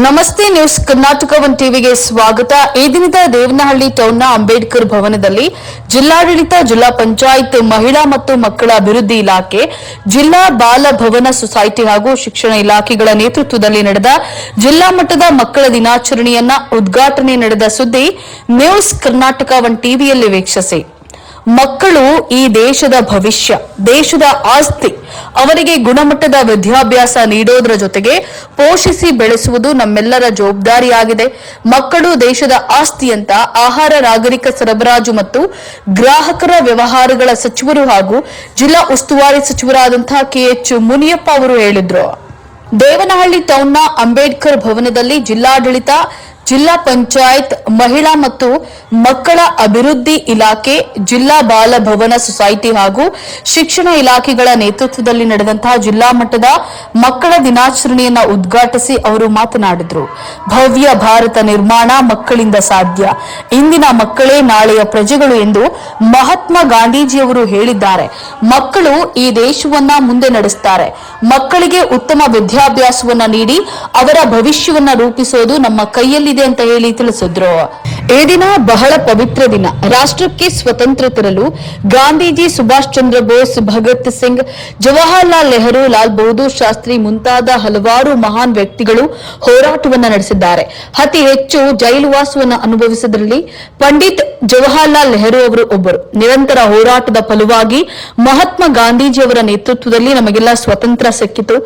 ನಮಸ್ತೆ news Karnataka one ಟಿವಿಗೆ ಸ್ವಾಗತ. ಈ ದಿನದ ದೇವನಹಳ್ಳಿ ಟೌನ್ನ ಅಂಬೇಡ್ಕರ್ ಭವನದಲ್ಲಿ ಜಿಲ್ಲಾಡಳಿತ, ಜಿಲ್ಲಾ ಪಂಚಾಯತ್, ಮಹಿಳಾ ಮತ್ತು ಮಕ್ಕಳ ಅಭಿವೃದ್ಧಿ ಇಲಾಖೆ, ಜಿಲ್ಲಾ ಬಾಲ ಭವನ ಸೊಸೈಟಿ ಹಾಗೂ ಶಿಕ್ಷಣ ಇಲಾಖೆಗಳ ನೇತೃತ್ವದಲ್ಲಿ ನಡೆದ ಜಿಲ್ಲಾ ಮಟ್ಟದ ಮಕ್ಕಳ ದಿನಾಚರಣೆಯನ್ನ ಉದ್ಘಾಟನೆ ನಡೆದ ಸುದ್ದಿ ನ್ಯೂಸ್ ಕರ್ನಾಟಕ ಒನ್ ಟಿವಿಯಲ್ಲಿ ವೀಕ್ಷಿಸಿ. ಮಕ್ಕಳು ಈ ದೇಶದ ಭವಿಷ್ಯ, ದೇಶದ ಆಸ್ತಿ, ಅವರಿಗೆ ಗುಣಮಟ್ಟದ ವಿದ್ಯಾಭ್ಯಾಸ ನೀಡೋದ್ರ ಜೊತೆಗೆ ಪೋಷಿಸಿ ಬೆಳೆಸುವುದು ನಮ್ಮೆಲ್ಲರ ಜವಾಬ್ದಾರಿಯಾಗಿದೆ. ಮಕ್ಕಳು ದೇಶದ ಆಸ್ತಿ ಅಂತ ಆಹಾರ, ನಾಗರಿಕ ಸರಬರಾಜು ಮತ್ತು ಗ್ರಾಹಕರ ವ್ಯವಹಾರಗಳ ಸಚಿವರು ಹಾಗೂ ಜಿಲ್ಲಾ ಉಸ್ತುವಾರಿ ಸಚಿವರಾದಂತಹ ಕೆಎಚ್ ಮುನಿಯಪ್ಪ ಅವರು ಹೇಳಿದ್ರು. ದೇವನಹಳ್ಳಿ ಟೌನ್ನ ಅಂಬೇಡ್ಕರ್ ಭವನದಲ್ಲಿ ಜಿಲ್ಲಾಡಳಿತ ಜಿಲ್ಲಾ ಪಂಚಾಯತ್, ಮಹಿಳಾ ಮತ್ತು ಮಕ್ಕಳ ಅಭಿವೃದ್ಧಿ ಇಲಾಖೆ, ಜಿಲ್ಲಾ ಬಾಲ ಭವನ ಸೊಸೈಟಿ ಹಾಗೂ ಶಿಕ್ಷಣ ಇಲಾಖೆಗಳ ನೇತೃತ್ವದಲ್ಲಿ ನಡೆದಂತಹ ಜಿಲ್ಲಾ ಮಟ್ಟದ ಮಕ್ಕಳ ದಿನಾಚರಣೆಯನ್ನ ಉದ್ಘಾಟಿಸಿ ಅವರು ಮಾತನಾಡಿದರು. ಭವ್ಯ ಭಾರತ ನಿರ್ಮಾಣ ಮಕ್ಕಳಿಂದ ಸಾಧ್ಯ. ಇಂದಿನ ಮಕ್ಕಳೇ ನಾಳೆಯ ಪ್ರಜೆಗಳು ಎಂದು ಮಹಾತ್ಮ ಗಾಂಧೀಜಿಯವರು ಹೇಳಿದ್ದಾರೆ. ಮಕ್ಕಳು ಈ ದೇಶವನ್ನ ಮುಂದೆ ನಡೆಸುತ್ತಾರೆ ಮಕ್ಕಳಿಗೆ ಉತ್ತಮ ವಿದ್ಯಾಭ್ಯಾಸವನ್ನ ನೀಡಿ ಅವರ ಭವಿಷ್ಯವನ್ನ ರೂಪಿಸೋದು ನಮ್ಮ ಕೈಯಲ್ಲಿದೆ ಅಂತ ಹೇಳಿ ತಿಳಿಸಿದ್ರು. ಈ ದಿನ ಬಹಳ ಪವಿತ್ರ ದಿನ. ರಾಷ್ಟ್ರಕ್ಕೆ ಸ್ವತಂತ್ರ ತರಲು ಗಾಂಧೀಜಿ ಸುಭಾಷ್ ಚಂದ್ರ ಬೋಸ್, ಭಗತ್ ಸಿಂಗ್, ಜವಾಹರ್ಲಾಲ್ ನೆಹರು, ಲಾಲ್ ಬಹದ್ದೂರ್ ಶಾಸ್ತ್ರಿ ಮುಂತಾದ ಹಲವಾರು ಮಹಾನ್ ವ್ಯಕ್ತಿಗಳು ಹೋರಾಟವನ್ನು ನಡೆಸಿದ್ದಾರೆ. ಅತಿ ಹೆಚ್ಚು ಜೈಲುವಾಸವನ್ನು ಅನುಭವಿಸಿದ್ರಲ್ಲಿ ಪಂಡಿತ್ ಜವಾಹರಲಾಲ್ ನೆಹರು ಅವರು ಒಬ್ಬರು. ನಿರಂತರ ಹೋರಾಟದ ಫಲವಾಗಿ ಮಹಾತ್ಮ ಗಾಂಧೀಜಿಯವರ ನೇತೃತ್ವದಲ್ಲಿ ನಮಗೆಲ್ಲ ಸ್ವಾತಂತ್ರ್ಯ ಸಿಕ್ಕಿತು.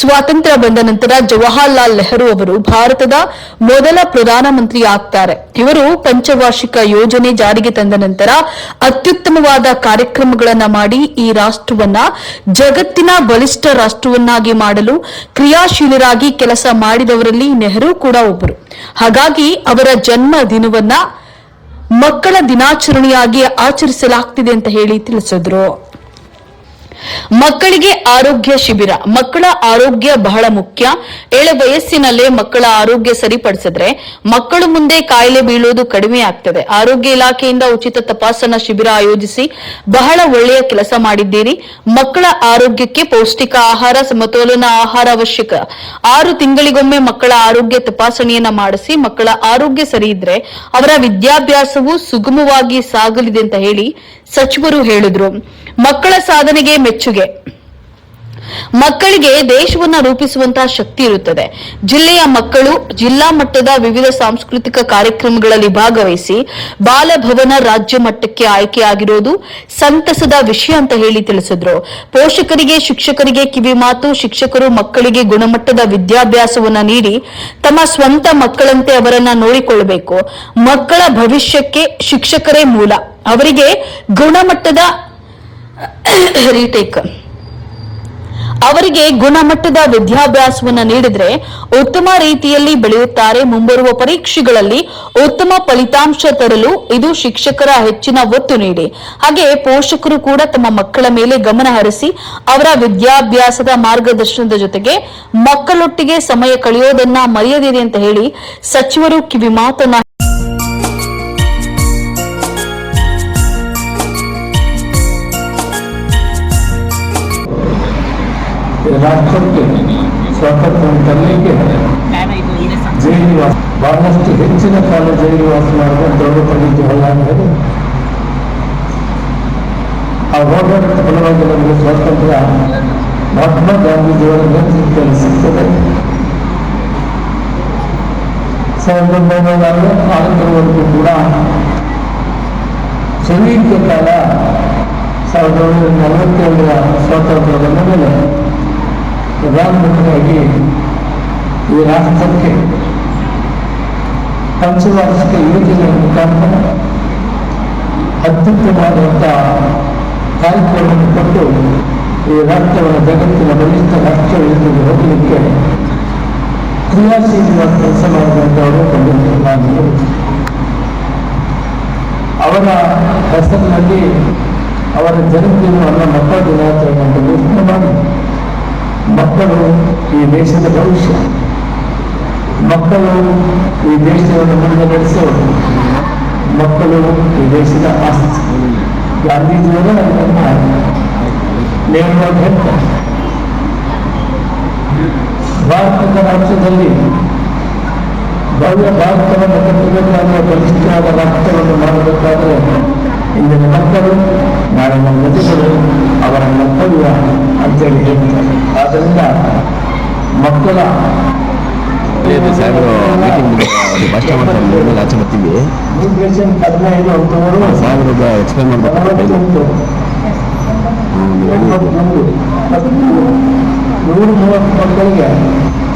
ಸ್ವಾತಂತ್ರ್ಯ ಬಂದ ನಂತರ ಜವಾಹರಲಾಲ್ ನೆಹರು ಅವರು ಭಾರತದ ಮೊದಲ ಪ್ರಧಾನಮಂತ್ರಿ ಆಗ್ತಾರೆ. ಇವರು ಪಂಚವಾರ್ಷಿಕ ಯೋಜನೆ ಜಾರಿಗೆ ತಂದ ನಂತರ ಅತ್ಯುತ್ತಮವಾದ ಕಾರ್ಯಕ್ರಮಗಳನ್ನ ಮಾಡಿ ಈ ರಾಷ್ಟ್ರವನ್ನ ಜಗತ್ತಿನ ಬಲಿಷ್ಠ ರಾಷ್ಟ್ರವನ್ನಾಗಿ ಮಾಡಲು ಕ್ರಿಯಾಶೀಲರಾಗಿ ಕೆಲಸ ಮಾಡಿದವರಲ್ಲಿ ನೆಹರು ಕೂಡ ಒಬ್ಬರು. ಹಾಗಾಗಿ ಅವರ ಜನ್ಮ ದಿನವನ್ನ ಮಕ್ಕಳ ದಿನಾಚರಣೆಯಾಗಿ ಆಚರಿಸಲಾಗ್ತಿದೆ ಅಂತ ಹೇಳಿ ತಿಳಿಸಿದ್ರು. ಮಕ್ಕಳಿಗೆ ಆರೋಗ್ಯ ಶಿಬಿರ. ಮಕ್ಕಳ ಆರೋಗ್ಯ ಬಹಳ ಮುಖ್ಯ. ಏಳು ವಯಸ್ಸಿನಲ್ಲೇ ಮಕ್ಕಳ ಆರೋಗ್ಯ ಸರಿಪಡಿಸಿದ್ರೆ ಮಕ್ಕಳು ಮುಂದೆ ಕಾಯಿಲೆ ಬೀಳೋದು ಕಡಿಮೆ ಆಗ್ತದೆ. ಆರೋಗ್ಯ ಇಲಾಖೆಯಿಂದ ಉಚಿತ ತಪಾಸಣಾ ಶಿಬಿರ ಆಯೋಜಿಸಿ ಬಹಳ ಒಳ್ಳೆಯ ಕೆಲಸ ಮಾಡಿದ್ದೀರಿ. ಮಕ್ಕಳ ಆರೋಗ್ಯಕ್ಕೆ ಪೌಷ್ಟಿಕ ಆಹಾರ, ಸಮತೋಲನ ಆಹಾರ ಅವಶ್ಯಕ. ಆರು ತಿಂಗಳಿಗೊಮ್ಮೆ ಮಕ್ಕಳ ಆರೋಗ್ಯ ತಪಾಸಣೆಯನ್ನ ಮಾಡಿಸಿ ಮಕ್ಕಳ ಆರೋಗ್ಯ ಸರಿ ಇದ್ರೆ ಅವರ ವಿದ್ಯಾಭ್ಯಾಸವು ಸುಗಮವಾಗಿ ಸಾಗಲಿದೆ ಅಂತ ಹೇಳಿ ಸಚಿವರು ಹೇಳಿದ್ರು. ಮಕ್ಕಳ ಸಾಧನೆಗೆ ಮೆಚ್ಚುಗೆ. ಮಕ್ಕಳಿಗೆ ದೇಶವನ್ನ ರೂಪಿಸುವಂತಹ ಶಕ್ತಿ ಇರುತ್ತದೆ. ಜಿಲ್ಲೆಯ ಮಕ್ಕಳು ಜಿಲ್ಲಾ ಮಟ್ಟದ ವಿವಿಧ ಸಾಂಸ್ಕೃತಿಕ ಕಾರ್ಯಕ್ರಮಗಳಲ್ಲಿ ಭಾಗವಹಿಸಿ ಬಾಲಭವನ ರಾಜ್ಯ ಮಟ್ಟಕ್ಕೆ ಆಯ್ಕೆಯಾಗಿರೋದು ಸಂತಸದ ವಿಷಯ ಅಂತ ಹೇಳಿ ತಿಳಿಸಿದ್ರು. ಪೋಷಕರಿಗೆ, ಶಿಕ್ಷಕರಿಗೆ ಕಿವಿ ಮಾತು, ಶಿಕ್ಷಕರು ಮಕ್ಕಳಿಗೆ ಗುಣಮಟ್ಟದ ವಿದ್ಯಾಭ್ಯಾಸವನ್ನ ನೀಡಿ ತಮ್ಮ ಸ್ವಂತ ಮಕ್ಕಳಂತೆ ಅವರನ್ನ ನೋಡಿಕೊಳ್ಳಬೇಕು. ಮಕ್ಕಳ ಭವಿಷ್ಯಕ್ಕೆ ಶಿಕ್ಷಕರೇ ಮೂಲ. ಅವರಿಗೆ ಗುಣಮಟ್ಟದ ರೀಟೇಕ್ ಅವರಿಗೆ ಗುಣಮಟ್ಟದ ವಿದ್ಯಾಭ್ಯಾಸವನ್ನ ನೀಡಿದರೆ ಉತ್ತಮ ರೀತಿಯಲ್ಲಿ ಬೆಳೆಯುತ್ತಾರೆ ಮುಂಬರುವ ಪರೀಕ್ಷೆಗಳಲ್ಲಿ ಉತ್ತಮ ಫಲಿತಾಂಶ ತರಲು ಇದು ಶಿಕ್ಷಕರ ಹೆಚ್ಚಿನ ಒತ್ತು ನೀಡಿ. ಹಾಗೆ ಪೋಷಕರು ಕೂಡ ತಮ್ಮ ಮಕ್ಕಳ ಮೇಲೆ ಗಮನ ಹರಿಸಿ ಅವರ ವಿದ್ಯಾಭ್ಯಾಸದ ಮಾರ್ಗದರ್ಶನದ ಜೊತೆಗೆ ಮಕ್ಕಳೊಟ್ಟಿಗೆ ಸಮಯ ಕಳೆಯೋದನ್ನ ಮರೆಯದಿರಿ ಅಂತ ಹೇಳಿ ಸಚಿವರು ಕಿವಿ ರಾಷ್ಟ್ರಕ್ಕೆ ಸ್ವಾತಂತ್ರ್ಯ ತರಲಿಕ್ಕೆ ಜೈಲುವಾಸ ಬಹಳಷ್ಟು ಹೆಚ್ಚಿನ ಕಾಲ ಜೈಲುವಾಸ ಮಾಡಿದ ದ್ರೌಪದಿ ಜವಾಹರ್ಲಾಲ್ ನೆಹರು ಆ ಹೋರಾಟದ ಫಲವಾಗಿ ನಮಗೆ ಸ್ವಾತಂತ್ರ್ಯ ಮಹಾತ್ಮ ಗಾಂಧೀಜಿಯವರ ನೇತೃತ್ವದಲ್ಲಿ ಸಿಗ್ತದೆ ಸಾವಿರದ ಒಂಬೈನೂರ ನಾಲ್ಕರವರೆಗೂ ಕೂಡ ಸುದೀರ್ಘ ಕಾಲ ಸಾವಿರದ ಒಂಬೈನೂರ ನಲವತ್ತೇಳರ ಸ್ವಾತಂತ್ರ್ಯ ಬಂದ ಮೇಲೆ ಪ್ರಧಾನಮಂತ್ರಿಯಾಗಿ ಈ ರಾಷ್ಟ್ರಕ್ಕೆ ಪಂಚವಾರ್ಷಿಕ ಯೋಜನೆಯ ಮುಖಾಂತರ ಅತ್ಯುತ್ತಮವಾದಂಥ ಕಾರ್ಯಕ್ರಮವನ್ನು ಕೊಟ್ಟು ಈ ರಾಷ್ಟ್ರವನ್ನು ಜಗತ್ತಿನ ಬಲಿಷ್ಠ ರಾಷ್ಟ್ರವೆಂದು ಹೋಗಲಿಕ್ಕೆ ಕ್ರಿಯಾಶೀಲವಾಗಿ ಕೆಲಸ ಮಾಡಿದಂಥವರು ಪಂಡಿತ್ ಜವಾಹರ್ಲಾಲ್ ಅವರ ಹೆಸರಿನಲ್ಲಿ ಅವರ ಜನ್ಮದಿನವನ್ನು ಮಕ್ಕಳ ದಿನಾಚರಣೆ ಮಾಡಿ ಮಕ್ಕಳು ಈ ದೇಶದ ಭವಿಷ್ಯ ಮಕ್ಕಳು ಈ ದೇಶವನ್ನು ಮುಂದೆ ನಡೆಸೋರು ಮಕ್ಕಳು ಈ ದೇಶದ ಆಸ್ತಿ ಗಾಂಧೀಜಿಯವರ ಅದನ್ನು ನೇರವಾಗಿ ಹೇಳ್ತಾರೆ ಭಾರತದ ರಾಜ್ಯದಲ್ಲಿ ಭವ್ಯ ಭಾರತವನ್ನು ಕಟ್ಟಬೇಕಾದ್ರೆ ಬಲಿಷ್ಠವಾದ ರಾಷ್ಟ್ರವನ್ನು ಮಾಡಬೇಕಾದ್ರೆ ಇಂದಿನ ಮಕ್ಕಳು ನಾಳಿನ ಪ್ರಜೆಗಳು ಅವರ ಕರ್ತವ್ಯ ಅಂತೇಳಿ ಹೇಳ್ತಾರೆ ಆದ್ದರಿಂದ ಮಕ್ಕಳ ಮೀಟಿಂಗ್ ಮೂವತ್ತು ಮಕ್ಕಳಿಗೆ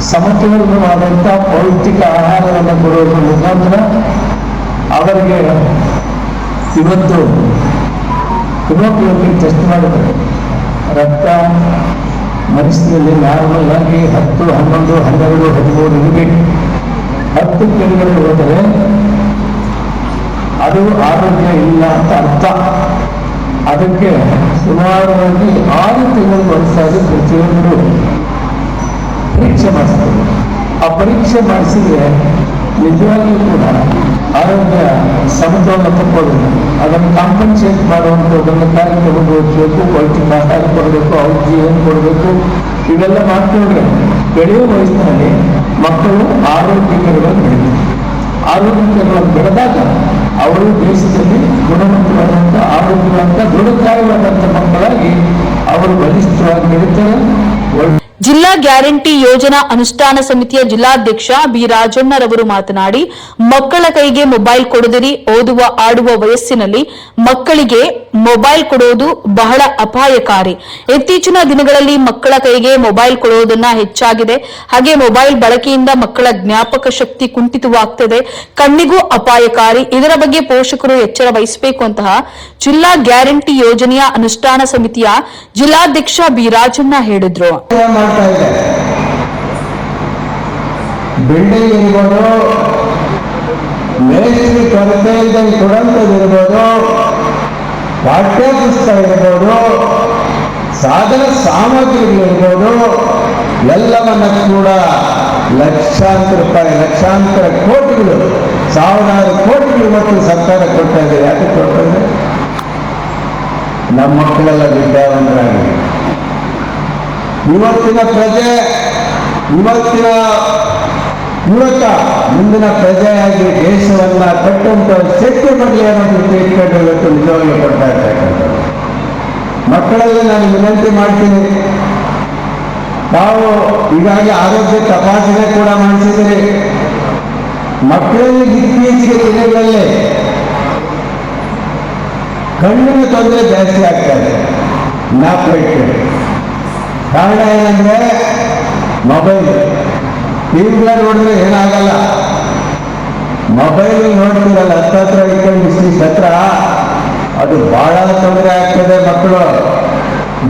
ಸಮತೋಲನವಾದಂಥ ಪೌಷ್ಟಿಕ ಆಹಾರವನ್ನು ಕೊಡುವುದರ ಮುಖಾಂತರ ಅವರಿಗೆ ಇವತ್ತು ಹಿಮೋಗ್ಲೋಬಿನ್ ಟೆಸ್ಟ್ ಮಾಡಿದ್ರೆ ರಕ್ತ ಮನಸ್ಸಿನಲ್ಲಿ ನಾರ್ಮಲ್ ಆಗಿ ಹತ್ತು, ಹನ್ನೊಂದು, ಹನ್ನೆರಡು, ಹದಿಮೂರು ನಿಮಗೆ ಹತ್ತು ಕಿಲೋಮೀಟರ್ ಹೋದರೆ ಅದು ಆರೋಗ್ಯ ಇಲ್ಲ ಅಂತ ಅರ್ಥ. ಅದಕ್ಕೆ ಸುಮಾರಾಗಿ ಆರು ತಿಂಗಳು ಒಂದ್ಸಾರಿ ಪ್ರತಿಯೊಂದು ಪರೀಕ್ಷೆ ಮಾಡಿಸ್ತಾರೆ. ಆ ಪರೀಕ್ಷೆ ಮಾಡಿಸಿದ್ರೆ ನಿಜವಾಗಿಯೂ ಕೂಡ ಆರೋಗ್ಯ ಸಮತೋಲನ ತಪ್ಪೋದಿಲ್ಲ ಅದನ್ನು ಕಾಂಪನ್ಸೇಟ್ ಮಾಡುವಂಥದ್ದನ್ನು ಕಾರ್ಯಕ್ರಮ ಓದಿಸಬೇಕು ಪೌಷ್ಟಿಕ ಆಹಾರ ಕೊಡಬೇಕು, ಔಷಧಿ ಏನು ಕೊಡಬೇಕು, ಇವೆಲ್ಲ ಮಾಡ್ಕೊಂಡ್ರೆ ಬೆಳೆಯುವ ವಯಸ್ಸಿನಲ್ಲಿ ಮಕ್ಕಳು ಆರೋಗ್ಯಕರವಾಗಿ ಬೆಳೀತಾರೆ ಆರೋಗ್ಯಕರವಾಗಿ ಬೆಳೆದಾಗ ಅವರು ದೇಶದಲ್ಲಿ ಗುಣಮಟ್ಟವಾದಂಥ ಆರೋಗ್ಯವಾದಂಥ ದೃಢಕಾಯವಾದಂಥ ಮಕ್ಕಳಾಗಿ ಅವರು ಬಲಿಷ್ಠವಾಗಿ ಬೆಳೀತಾರೆ. ಜಿಲ್ಲಾ ಗ್ಯಾರಂಟಿ ಯೋಜನಾ ಅನುಷ್ಠಾನ ಸಮಿತಿಯ ಜಿಲ್ಲಾಧ್ಯಕ್ಷ ಬಿ ರಾಜಣ್ಣರವರು ಮಾತನಾಡಿ, ಮಕ್ಕಳ ಕೈಗೆ ಮೊಬೈಲ್ ಕೊಡದಿರಿ, ಓದುವ, ಆಡುವ ವಯಸ್ಸಿನಲ್ಲಿ ಮಕ್ಕಳಿಗೆ ಮೊಬೈಲ್ ಕೊಡುವುದು ಬಹಳ ಅಪಾಯಕಾರಿ. ಇತ್ತೀಚಿನ ದಿನಗಳಲ್ಲಿ ಮಕ್ಕಳ ಕೈಗೆ ಮೊಬೈಲ್ ಕೊಡುವುದನ್ನ ಹೆಚ್ಚಾಗಿದೆ. ಹಾಗೆ ಮೊಬೈಲ್ ಬಳಕೆಯಿಂದ ಮಕ್ಕಳ ಜ್ಞಾಪಕ ಶಕ್ತಿ ಕುಂಠಿತವಾಗ್ತದೆ. ಕಣ್ಣಿಗೂ ಅಪಾಯಕಾರಿ. ಇದರ ಬಗ್ಗೆ ಪೋಷಕರು ಎಚ್ಚರ ವಹಿಸಬೇಕು ಅಂತಹ ಜಿಲ್ಲಾ ಗ್ಯಾರಂಟಿ ಯೋಜನೆಯ ಅನುಷ್ಠಾನ ಸಮಿತಿಯ ಜಿಲ್ಲಾಧ್ಯಕ್ಷ ಬಿ ರಾಜಣ್ಣ ಹೇಳಿದ್ರು. ಮಾಡ್ತಾ ಇದೆ. ಬಿಲ್ಡಿಂಗ್ ಇರ್ಬೋದು ಮೇಸ್ತ್ರಿ ಕೊರತೆ ಇದ್ದಲ್ಲಿ ಕೊಡಂತದಿರ್ಬೋದು ಪಾಠ್ಯ ಪುಸ್ತಕ ಇರ್ಬೋದು, ಸಾಧನ ಸಾಮಗ್ರಿಗಳಿರ್ಬೋದು ಎಲ್ಲವನ್ನ ಕೂಡ ಲಕ್ಷಾಂತರ ರೂಪಾಯಿ, ಲಕ್ಷಾಂತರ ಕೋಟಿಗಳು, ಸಾವಿರಾರು ಕೋಟಿಗಳು ಮತ್ತು ಸರ್ಕಾರ ಇದೆ. ಯಾಕೆ ಕೊಡ್ತಾ ನಮ್ಮ ಮಕ್ಕಳೆಲ್ಲ ವಿದ್ಯಾವಂತರಾಗಿದೆ ಇವತ್ತಿನ ಪ್ರಜೆ, ಇವತ್ತಿನ ಯುವಕ ಮುಂದಿನ ಪ್ರಜೆಯಾಗಿ ದೇಶವನ್ನ ಕಟ್ಟುವಂತ ಶಕ್ತಿ ಬರಲಿ ಅನ್ನೋದು ಟ್ರೀಟ್ಮೆಂಟ್ ಇವತ್ತು ನಿಜವಾಗಿ ಕೊಡ್ತಾ ಇರ್ತಕ್ಕಂಥದ್ದು ಮಕ್ಕಳಲ್ಲಿ ನಾನು ವಿನಂತಿ ಮಾಡ್ತೀನಿ. ತಾವು ಹೀಗಾಗಿ ಆರೋಗ್ಯ ತಪಾಸಣೆ ಕೂಡ ಮಾಡಿಸಿದ್ರಿ ಮಕ್ಕಳಲ್ಲಿ ಇತ್ತೀಚೆಗೆ ದಿನಗಳಲ್ಲಿ ಕಣ್ಣಿನ ತೊಂದರೆ ಜಾಸ್ತಿ ಆಗ್ತಾ ಇದೆ. ಇಟ್ಕೊಳ್ಳಿ ಕಾರಣ ಏನಂದ್ರೆ ಮೊಬೈಲ್ ಟಿವಿಗಳ ನೋಡಿದ್ರೆ ಏನಾಗಲ್ಲ. ಮೊಬೈಲ್ ನೋಡ್ತೀರಲ್ಲ, ಹತ್ತತ್ರ ಇಟ್ಕೊಂಡು ಇಷ್ಟಿಷ್ಟು ಹತ್ರ. ಅದು ಬಹಳ ತೊಂದರೆ ಆಗ್ತದೆ ಮಕ್ಕಳು.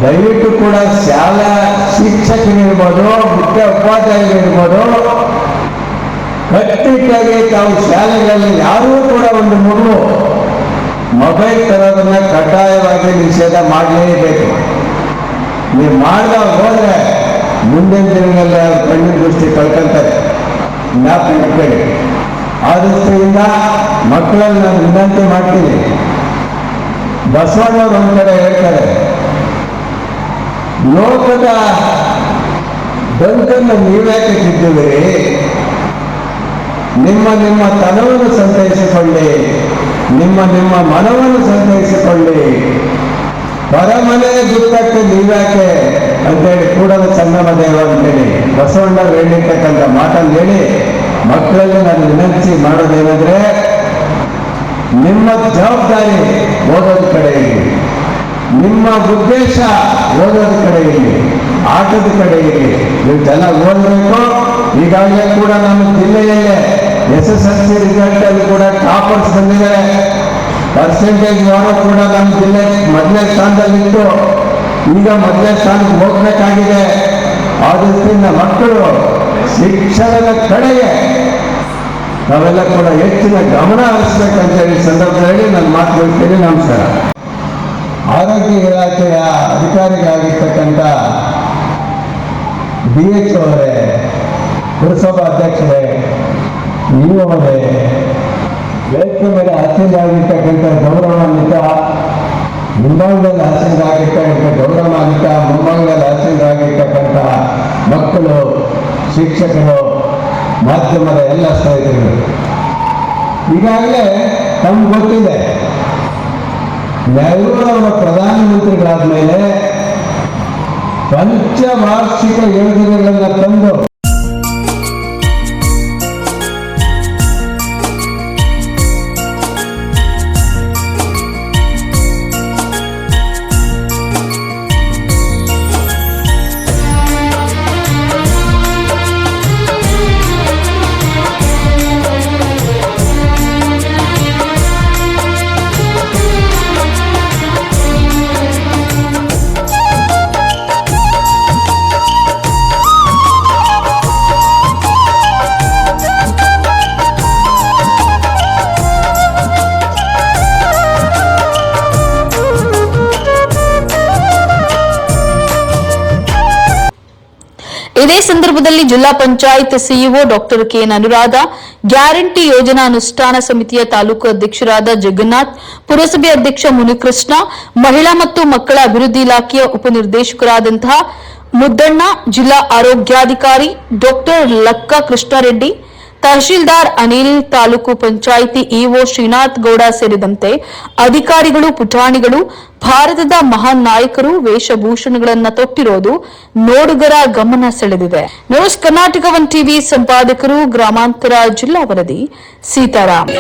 ದಯವಿಟ್ಟು ಕೂಡ ಶಾಲಾ ಶಿಕ್ಷಕರಿರ್ಬೋದು ಮುಖ್ಯ ಉಪಾಧ್ಯಾಯರಿರ್ಬೋದು ಕಟ್ಟಿಟ್ಟಾಗಿ ತಾವು ಶಾಲೆಗಳಲ್ಲಿ ಯಾರೂ ಕೂಡ ಒಂದು ಮಗು ಮೊಬೈಲ್ ತರೋದನ್ನ ಕಡ್ಡಾಯವಾಗಿ ನಿಷೇಧ ಮಾಡಲೇಬೇಕು. ನೀವು ಮಾಡ್ದವ್ರು ಹೋದ್ರೆ ಮುಂದಿನ ದಿನಗಳಲ್ಲಿ ಅವ್ರ ಕಣ್ಣಿನ ದೃಷ್ಟಿ ಕಳ್ಕೊಂತಾರೆ. ಜ್ಞಾಪಕ ಇಟ್ಕೊಳ್ಳಿ. ಆ ದೃಷ್ಟಿಯಿಂದ ಮಕ್ಕಳಲ್ಲಿ ನಾನು ವಿನಂತಿ ಮಾಡ್ತೀನಿ. ಬಸವಣ್ಣವ್ರು ಒಂದ್ ಕಡೆ ಹೇಳ್ತಾರೆ, ಲೋಕದ ಬಂಕನ್ನು ನೀವ್ಯಾಕೆ ತಿದ್ದುವಿರಿ ನಿಮ್ಮ ನಿಮ್ಮ ತನವನ್ನು ಸಂತೈಸಿಕೊಳ್ಳಿ. ನಿಮ್ಮ ನಿಮ್ಮ ಮನವನ್ನು ಸಂತೈಸಿಕೊಳ್ಳಿ. ಪರಮನೆ ದುಃಖಕ್ಕೆ ನೀವ್ಯಾಕೆ ಅಂತೇಳಿ ಕೂಡಲ ಸಂಗಮ ದೇವ ಅಂತೇಳಿ ಬಸವಣ್ಣ ಹೇಳಿರ್ತಕ್ಕಂಥ ಮಾತನ್ನು ಹೇಳಿ ಮಕ್ಕಳಲ್ಲಿ ನಾನು ವಿನಂತಿ ಮಾಡೋದೇನೆಂದ್ರೆ, ನಿಮ್ಮ ಜವಾಬ್ದಾರಿ ಓದೋದ ಕಡೆ ಇರಲಿ ನಿಮ್ಮ ಉದ್ದೇಶ ಓದೋದ ಕಡೆ ಇರಲಿ ಆಟದ ಕಡೆ ಇರಲಿ ನೀವು ಚೆನ್ನಾಗಿ ಓದಬೇಕು. ಈಗಾಗಲೇ ಕೂಡ ನಮ್ಮ ಜಿಲ್ಲೆಯಲ್ಲೇ S S L C result ಅಲ್ಲಿ ಕೂಡ ಟಾಪರ್ಸ್ ಬಂದಿದ್ದಾರೆ. ಪರ್ಸೆಂಟೇಜ್ ವಾರ ಕೂಡ ನಮ್ಮ ಜಿಲ್ಲೆ ಮೊದಲನೇ ಸ್ಥಾನದಲ್ಲಿತ್ತು. ಈಗ ಮೊದಲನೇ ಸ್ಥಾನಕ್ಕೆ ಹೋಗ್ಬೇಕಾಗಿದೆ. ಆದ್ರಿಂದ ಮಕ್ಕಳು ಶಿಕ್ಷಣದ ಕಡೆಗೆ ನಾವೆಲ್ಲ ಕೂಡ ಹೆಚ್ಚಿನ ಗಮನ ಹರಿಸ್ಬೇಕಂತ ಹೇಳಿ ಸಂದರ್ಭದಲ್ಲಿ ನಾನು ಮಾತು ನಮಸ್ಕಾರ. ಆರೋಗ್ಯ ಇಲಾಖೆಯ ಅಧಿಕಾರಿಗಳಾಗಿರ್ತಕ್ಕಂಥ ಡಿ ಎಚ್ ಅವರೇ, ಪುರಸಭಾ ಅಧ್ಯಕ್ಷರೇ ನೀವು ಅವರೇ ವೇದಿಕೆ ಮೇಲೆ ಹಾಸ್ಯರಾಗಿರ್ತಕ್ಕಂಥ ಗೌರವಾನ್ವಿತ ಮುಂಭಾಗದಲ್ಲಿ ಹಾಸ್ಯರಾಗಿರ್ತಕ್ಕಂಥ ಗೌರವಾನ್ವಿತ ಮುಂಭಾಗದಲ್ಲಿ ಹಾಸ್ಯರಾಗಿರ್ತಕ್ಕಂಥ ಮಕ್ಕಳು, ಶಿಕ್ಷಕರು, ಮಾಧ್ಯಮದ ಎಲ್ಲ ಸ್ನೇಹಿತರು ಈಗಾಗಲೇ ತಮ್ಗೆ ಗೊತ್ತಿದೆ, ನೆಹರೂರವರ ಪ್ರಧಾನಮಂತ್ರಿಗಳಾದ ಮೇಲೆ ಪಂಚವಾರ್ಷಿಕ ಯೋಜನೆಗಳನ್ನು ತಂದು ಸಂದರ್ಭದಲ್ಲಿ ಜಿಲ್ಲಾ panchayat CEO doctor KN Anuradha, guarantee ಯೋಜನಾ ಅನುಷ್ಠಾನ ಸಮಿತಿಯ ತಾಲೂಕು ಅಧ್ಯಕ್ಷರಾದ ಜಗನ್ನಾಥ್, ಪುರಸಭೆ ಅಧ್ಯಕ್ಷ ಮುನಿಕೃಷ್ಣ, ಮಹಿಳಾ ಮತ್ತು ಮಕ್ಕಳ ಅಭಿವೃದ್ಧಿ ಇಲಾಖೆಯ ಉಪನಿರ್ದೇಶಕರಾದಂತಹ ಮುದ್ದಣ್ಣ, ಜಿಲ್ಲಾ ಆರೋಗ್ಯಾಧಿಕಾರಿ ಡಾಕ್ಟರ್ ಲಕ್ಕ ಕೃಷ್ಣಾರೆಡ್ಡಿ ತಹಶೀಲ್ದಾರ್ ಅನಿಲ್, ತಾಲೂಕು ಪಂಚಾಯಿತಿ ಇಒ ಶ್ರೀನಾಥ್ ಗೌಡ ಸೇರಿದಂತೆ ಅಧಿಕಾರಿಗಳು, ಪುಟಾಣಿಗಳು, ಭಾರತದ ಮಹಾನ್ ನಾಯಕರು ವೇಷಭೂಷಣಗಳನ್ನ ತೊಟ್ಟಿರೋದು ನೋಡುಗರ ಗಮನ ಸೆಳೆದಿದೆ. ನ್ಯೂಸ್ ಕರ್ನಾಟಕ ಒನ್ ಟಿವಿ ಸಂಪಾದಕರು, ಗ್ರಾಮಾಂತರ ಜಿಲ್ಲಾ ವರದಿ, ಸೀತಾರಾಮ್.